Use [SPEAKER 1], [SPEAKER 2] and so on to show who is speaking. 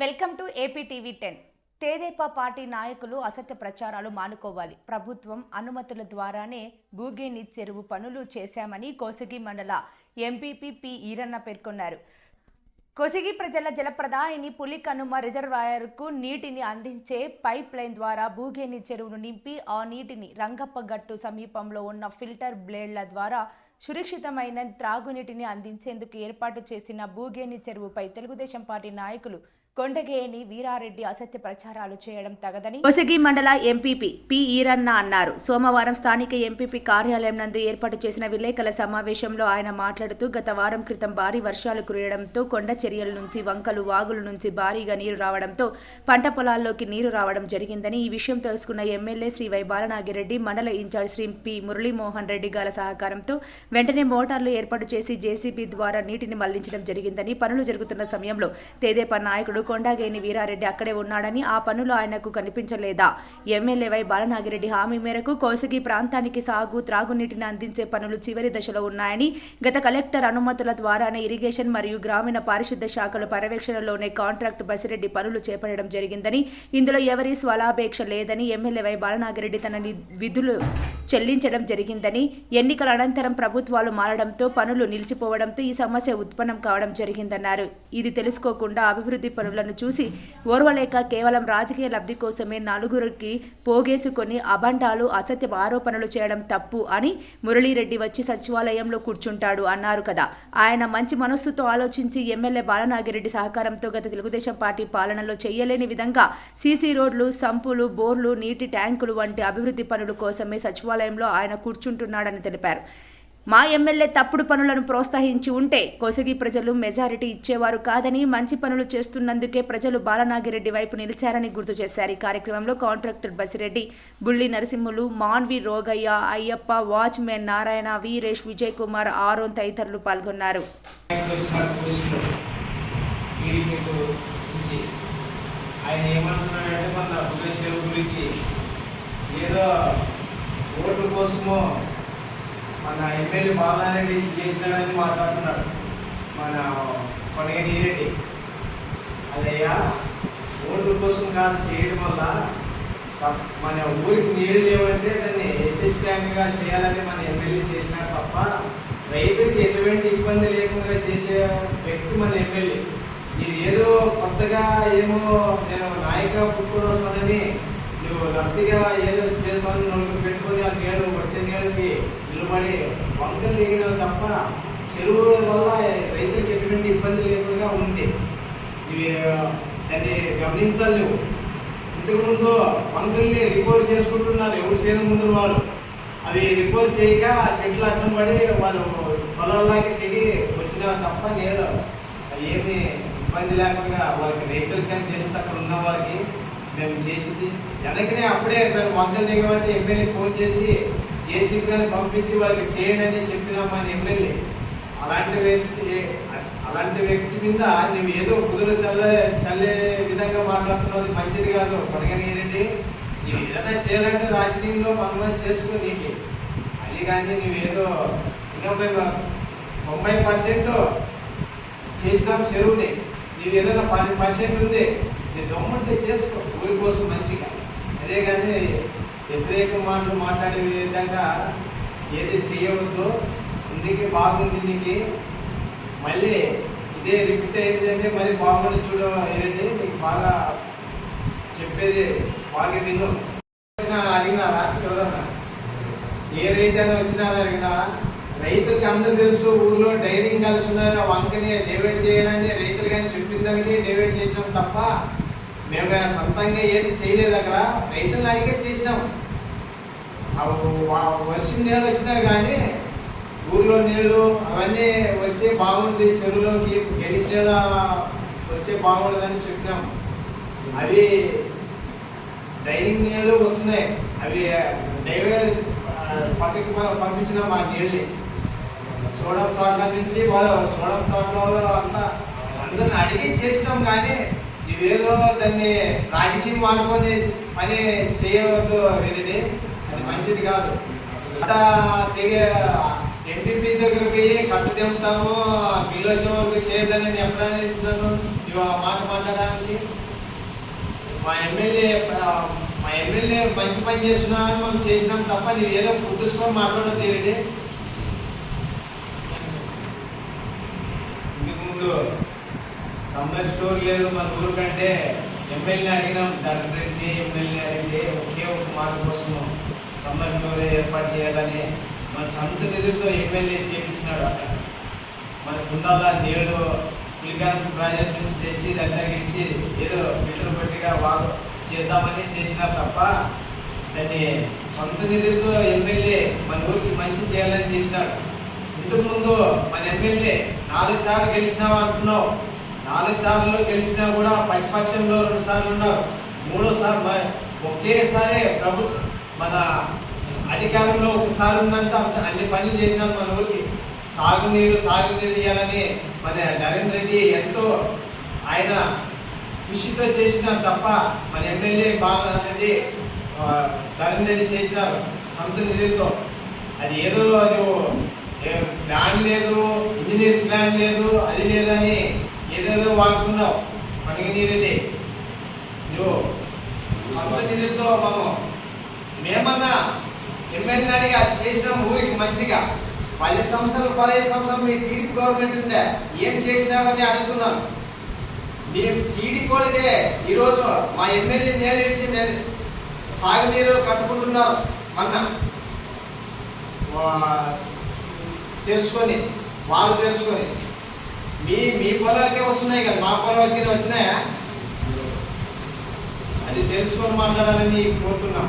[SPEAKER 1] Welcome to AP TV ten. తేదేపా party నాయకులు అసత్య ప్రచారాలు మానుకోవాలి. ప్రభుత్వం అనుమతుల ద్వారానే భూగేని చెరువు పనులు చేశామని కోసగి మండల ఎంపీపీ పి ఈరన్న పేర్కొన్నారు. కొసిగి ప్రజల జలప్రదాయిని పులికనుమ రిజర్వాయర్కు నీటిని అందించే పైప్ లైన్ ద్వారా భూగేని చెరువును నింపి ఆ నీటిని రంగప్ప గట్టు సమీపంలో ఉన్న ఫిల్టర్ బ్లేడ్ల ద్వారా సురక్షితమైన త్రాగునీటిని అందించేందుకు ఏర్పాటు చేసిన భూగేని చెరువుపై తెలుగుదేశం పార్టీ నాయకులు కొండగేని వీరారెడ్డి అసత్య ప్రచారాలు చేయడం తగదని కొసగి మండల ఎంపీపీ పి ఈరన్న అన్నారు. సోమవారం స్థానిక ఎంపీపీ కార్యాలయం నందు ఏర్పాటు చేసిన విలేకరుల సమావేశంలో ఆయన మాట్లాడుతూ గత వారం క్రితం భారీ వర్షాలు కురియడంతో కొండ చర్యల నుంచి వంకలు వాగుల నుంచి భారీగా నీరు రావడంతో పంట పొలాల్లోకి నీరు రావడం జరిగిందని ఈ విషయం తెలుసుకున్న ఎమ్మెల్యే శ్రీ వై బాలనాగిరెడ్డి మండల ఇన్ఛార్జ్ శ్రీ పి మురళీమోహన్ రెడ్డి గల సహకారంతో వెంటనే మోటార్లు ఏర్పాటు చేసి జేసీబీ ద్వారా నీటిని మళ్ళించడం జరిగిందని పనులు జరుగుతున్న సమయంలో తేదేప నాయకుడు కొండగేని వీరారెడ్డి అక్కడే ఉన్నాడని ఆ పనులు ఆయనకు కనిపించలేదా? ఎమ్మెల్యే వై బాలనాగిరెడ్డి హామీ మేరకు కోసగి ప్రాంతానికి సాగు త్రాగునీటిని అందించే పనులు చివరి దశలో ఉన్నాయని గత కలెక్టర్ అనుమతుల ద్వారానే ఇరిగేషన్ మరియు గ్రామీణ పారిశుద్ధ శాఖల పర్యవేక్షణలోనే కాంట్రాక్ట్ బసిరెడ్డి పనులు చేపట్టడం జరిగిందని ఇందులో ఎవరి స్వలాపేక్ష లేదని ఎమ్మెల్యే వై బాలనాగిరెడ్డి తన విధులు చెల్లించడం జరిగిందని ఎన్నికల అనంతరం ప్రభుత్వాలు మారడంతో పనులు నిలిచిపోవడంతో ఈ సమస్య ఉత్పన్నం కావడం జరిగిందన్నారు. ఇది తెలుసుకోకుండా అభివృద్ధి పనులను చూసి ఓర్వలేక కేవలం రాజకీయ లబ్ధి కోసమే నలుగురికి పోగేసుకొని అబండాలు అసత్య ఆరోపణలు చేయడం తప్పు అని మురళీరెడ్డి వచ్చి సచివాలయంలో కూర్చుంటాడు అన్నారు కదా. ఆయన మంచి మనస్సుతో ఆలోచించి ఎమ్మెల్యే బాలనాగిరెడ్డి సహకారంతో గత తెలుగుదేశం పార్టీ పాలనలో చేయలేని విధంగా సీసీ రోడ్లు సంపులు బోర్లు నీటి ట్యాంకులు వంటి అభివృద్ధి పనుల కోసమే సచివాలయం సచివాలయంలో ఆయన కూర్చుంటున్నాడని తెలిపారు. మా ఎమ్మెల్యే తప్పుడు పనులను ప్రోత్సహించి ఉంటే కోసగి ప్రజలు మెజారిటీ ఇచ్చేవారు కాదని మంచి పనులు చేస్తున్నందుకే ప్రజలు బాలనాగిరెడ్డి వైపు నిలిచారని గుర్తు చేశారు. ఈ కార్యక్రమంలో contractor Basireddy Bulli Narasimhulu Manvi Rogayya Ayyappa watchman Narayana Veeresh Vijay Kumar Aaron తదితరులు పాల్గొన్నారు.
[SPEAKER 2] ఆయన ఏమంటున్నాడంటే మన గురించి ఏదో ఓట్ల కోసమో మన ఎమ్మెల్యే బాలారెడ్డి చేసినాడని మాట్లాడుతున్నాడు. మన కొనగని రెడ్డి. అదయ్యా ఓట్ల కోసం కాదు చేయడం వల్ల సబ్- మన ఊరికి నీళ్ళు లేవంటే దాన్ని ఎస్ఎస్ ట్యాంక్గా చేయాలని మన ఎమ్మెల్యే చేసినాడు తప్ప రైతులకి ఎటువంటి ఇబ్బంది లేకుండా చేసే వ్యక్తి మన ఎమ్మెల్యే. ఇది ఏదో కొత్తగా ఏమో నేను నాయక పుట్టుకొని వస్తానని నువ్వు లబ్ధిగా ఏదో చేస్తాను నువ్వు పెట్టుకొని ఆ నేడు వచ్చే నీళ్ళకి నిలబడి వంకలు దిగినవి తప్ప చెరువు వల్ల రైతులకు ఎటువంటి ఇబ్బంది లేకుండా ఉంది. ఇవి దాన్ని గమనించాలి నువ్వు ఇంతకుముందు వంకల్ని రిపోర్ట్ చేసుకుంటున్నారు ఎవరు చేయని ముందు వాళ్ళు. అవి రిపోర్ట్ చేయక ఆ చెట్లు అడ్డం పడి వాళ్ళు పొలాల్లోకి దిగి వచ్చిన తప్ప నేను ఏమి ఇబ్బంది లేకుండా వాళ్ళకి రైతులకి అని తెలుసు అక్కడ ఉన్న వాళ్ళకి మేము చేసింది. వెనకనే అప్పుడే మేము వంకలు దిగమంటే ఎమ్మెల్యే ఫోన్ చేసి జేసీబీ గారిని పంపించి వాళ్ళకి చేయండి అని చెప్పినాం ఎమ్మెల్యే. అలాంటి వ్యక్తి అలాంటి వ్యక్తి మీద నువ్వు ఏదో కుదురు చల్లే చల్లే విధంగా మాట్లాడుతున్నది మంచిది కాదు. కొనగనిరెడ్డి నువ్వు ఏదైనా చేయాలంటే రాజకీయంలో పనులు చేసుకో నీకు. అది కానీ నువ్వేదో ఇంకా మేము తొంభై పర్సెంట్ చేసినాం చెరువుని. నీవు ఏదైనా పది పర్సెంట్ ఉంది నేను దమ్ముంటే చేసుకో ఊరి కోసం మంచిగా. అదే కానీ వ్యతిరేక మాటలు మాట్లాడే విధంగా ఏది చేయవద్దో నీకు బాగుంది నీకు. మళ్ళీ ఇదే రిపీట్ అయిందంటే మరి బాగుంది చూడ ఏంటంటే నీకు బాగా చెప్పేది బాగా విను. అడిగినారా? ఎవరన్నా? ఏ రైతు వచ్చినారా అడిగినారా? రైతులకి అందరూ తెలుసు ఊర్లో డైరింగ్ కలిసి ఉన్నారు వంకనే డైవర్ట్ చేయడానికి రైతులు కానీ చెప్పిన దానికి డైవర్ట్ చేసినాం తప్ప మేము సొంతంగా ఏది చేయలేదు అక్కడ. రైతులు అడిగే చేసినాం. వర్షం నీళ్ళు వచ్చినా కానీ ఊర్లో నీళ్ళు అవన్నీ వస్తే బాగుంది చెరువులోకి గెలిచి నీళ్ళ వస్తే బాగుండదని చెప్పినాం. అవి డైనింగ్ నీళ్ళు వస్తున్నాయి. అవి డైవర్ పక్కకి పంపించినాం ఆ నీళ్ళని. సోడం తోటల నుంచి వాళ్ళు సోడం తోటలో అంతా అందరిని అడిగి చేసినాం కానీ ఇవేదో దాన్ని రాజకీయం వాడుకొని పని చేయవద్దు వీరిని. అది మంచిది కాదు. అట్లా తెగే ఎంపీపీ దగ్గర పోయి కట్టు తెంపుతాము బిల్లు వచ్చే వరకు చేయదని నేను ఎప్పుడైనా చెప్తున్నాను. నువ్వు ఆ మాట మాట్లాడడానికి. మా ఎమ్మెల్యే మా ఎమ్మెల్యే మంచి పని చేస్తున్నామని మనం చేసినాం తప్ప నువ్వు ఏదో పుట్టుకొని మాట్లాడదు తీరండి ఇంతకు ముందు సమ్మర్ స్టోర్ లేదు మన ఊరు కంటే ఎమ్మెల్యే అడిగినాం. డాక్టర్ రెడ్డి ఎమ్మెల్యే అడిగితే ఒకే ఒక మాట కోసం సమ్మర్ స్టోర్ ఏర్పాటు చేయాలని మన సొంత నిధులతో ఎమ్మెల్యే చేపించినాడు అక్కడ. మన కుండాల నేడు పిలికాన్ ప్రాజెక్ట్ నుంచి తెచ్చి దగ్గర గెలిచి ఏదో ఫిల్టర్ పట్టిగా వాళ్ళు చేద్దామని చేసినారు తప్ప దాన్ని సొంత నిధులతో ఎమ్మెల్యే మన ఊరికి మంచి చేయాలని చేసినాడు. ఇంతకుముందు మన ఎమ్మెల్యే నాలుగు సార్లు గెలిచినావు అంటున్నావు. నాలుగు సార్లు గెలిచినా కూడా ప్రతిపక్షంలో రెండు సార్లు ఉన్నారు. మూడోసారి ఒకేసారి ప్రభు మన అధికారంలో ఒకసారి ఉన్నంత అంత అన్ని పనులు చేసినారు మన ఊరికి. సాగునీరు తాగునీరు ఇవ్వాలని మన నరేంద్ర రెడ్డి ఎంతో ఆయన కృషితో చేసినారు తప్ప మన ఎమ్మెల్యే బాలరెడ్డి ఆ, నరేంద్ర రెడ్డి చేసినారు సొంత నిధులతో. అది ఏదో అది ప్లాన్ లేదు ఇంజనీర్ ప్లాన్ లేదు అది లేదని ఏదేదో వాడుతున్నావు. మనకి నీరండి నువ్వు సొంత నిధులతో మనం మేమన్నా ఎమ్మెల్యే అడిగి అది చేసిన ఊరికి మంచిగా. పది సంవత్సరాలు పదహైదు సంవత్సరాలు మీ టీడీపీ గవర్నమెంట్ ఉండే. ఏం చేసినారని అడుగుతున్నాను. మీ టీడీపీ వాళ్ళకే ఈరోజు మా ఎమ్మెల్యే నేరేసి నేను సాగునీరు కట్టుకుంటున్నారు మొన్న తెలుసుకొని వాళ్ళు తెలుసుకొని. మీ మీ పొలాలకే వస్తున్నాయి కదా మా పొలాలకి వచ్చినాయా? అది తెలుసుకొని మాట్లాడాలని కోరుతున్నాం.